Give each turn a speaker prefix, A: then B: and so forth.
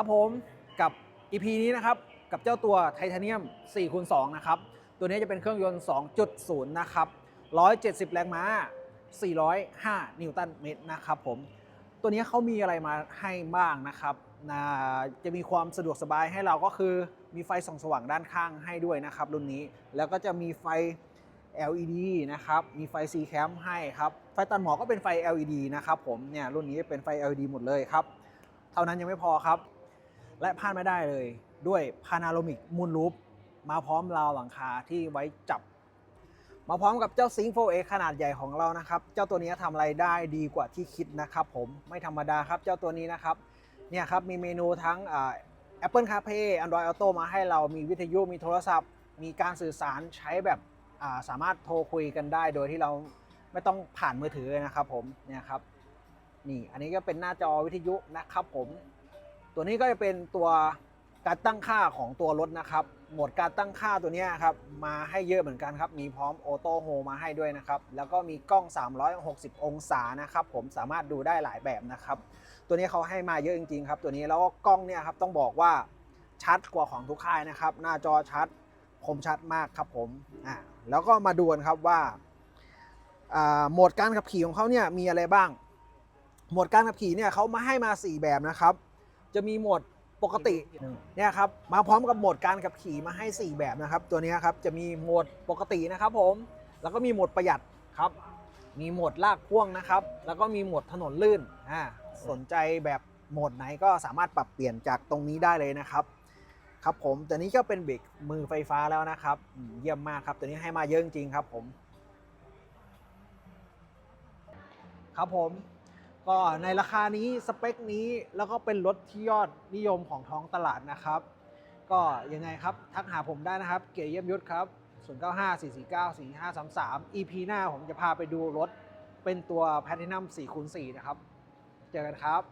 A: ครับผมกับ EP นี้นะครับ กับเจ้าตัวไทเทเนียม4คูณ2นะครับ ตัวนี้จะเป็นเครื่องยนต์ 2.0 นะครับ 170 แรงม้า 405 นิวตันเมตรนะครับผม ตัวนี้เขามีอะไรมาให้บ้างนะครับนะจะมีความสะดวกสบายให้เราก็คือมีไฟส่องสว่างด้านข้างให้ด้วยนะครับ รุ่นนี้แล้วก็จะมีไฟ LED นะครับ มีไฟ C cam ให้ครับ ไฟตัดหมอกก็เป็นไฟ LED นะครับผม เนี่ยรุ่นนี้เป็นไฟ LED หมดเลยครับ เท่านั้นยังไม่พอครับ และพลาดไม่ได้เลยด้วยพานาโรมิกมูนลูปมาพร้อมราวหลังคาที่ไว้จับ มาพร้อมกับเจ้าซิง 4X ขนาดใหญ่ของเรานะครับ เจ้าตัวนี้ทำอะไรได้ดีกว่าที่คิดนะครับผมไม่ธรรมดาครับเจ้าตัวนี้นะครับเนี่ยครับมีเมนูทั้งอ่า Apple CarPlay Android Auto มาให้เรามีวิทยุมีโทรศัพท์ มีการสื่อสารใช้แบบาสามารถโทรคุยกันได้โดยที่เราไม่ต้องผ่านมือถือเลยนะครับผมเนี่ยครับนี่อันนี้ก็เป็นหน้าจอวิทยุนะครับผม ตัวนี้ก็จะเป็นตัวการตั้งค่าของตัวรถนะครับ โหมดการตั้งค่าตัวนี้ครับมาให้เยอะเหมือนกันครับ มีพร้อมออโต้โฮมาให้ด้วยนะครับ แล้วก็มีกล้อง 360 องศานะครับ ผมสามารถดูได้หลายแบบนะครับ ตัวนี้เขาให้มาเยอะจริง ๆ ครับตัวนี้แล้วก็กล้องเนี่ยครับต้องบอกว่าชัดกว่าของทุกค่ายนะครับ หน้าจอชัดคมชัดมากครับผมอ่าแล้วก็มาดูกันครับว่าอ่าโหมดการขับขี่ของเขาเนี่ยมีอะไรบ้าง โหมดการขับขี่เนี่ยเขามาให้มา 4 แบบนะครับ จะมีโหมดปกติเนี่ยครับมาพร้อมกับโหมดการขับขี่มาให้ 4 แบบนะครับ ตัวนี้ครับจะมีโหมดปกตินะครับผมแล้วก็มีโหมดประหยัดครับ มีโหมดลากพ่วงนะครับ แล้วก็มีโหมดถนนลื่นอ่าสนใจแบบโหมดไหนก็สามารถปรับเปลี่ยนจากตรงนี้ได้เลยนะครับ ครับผมแต่นี้ก็เป็นเบรกมือไฟฟ้าแล้วนะครับ เยี่ยมมากครับตัวนี้ให้มาเยอะจริงครับผม ครับผม ก็ในราคานี้สเปคนี้แล้วก็เป็นรถที่ยอดนิยมของท้องตลาดนะครับ ก็ยังไงครับ ทักหาผมได้นะครับ เกียรเยี่ยมยุทธครับ 095 449 4533 EP หน้าผมจะพาไปดูรถเป็นตัว Platinum 4คูณ4นะครับ เจอกันครับ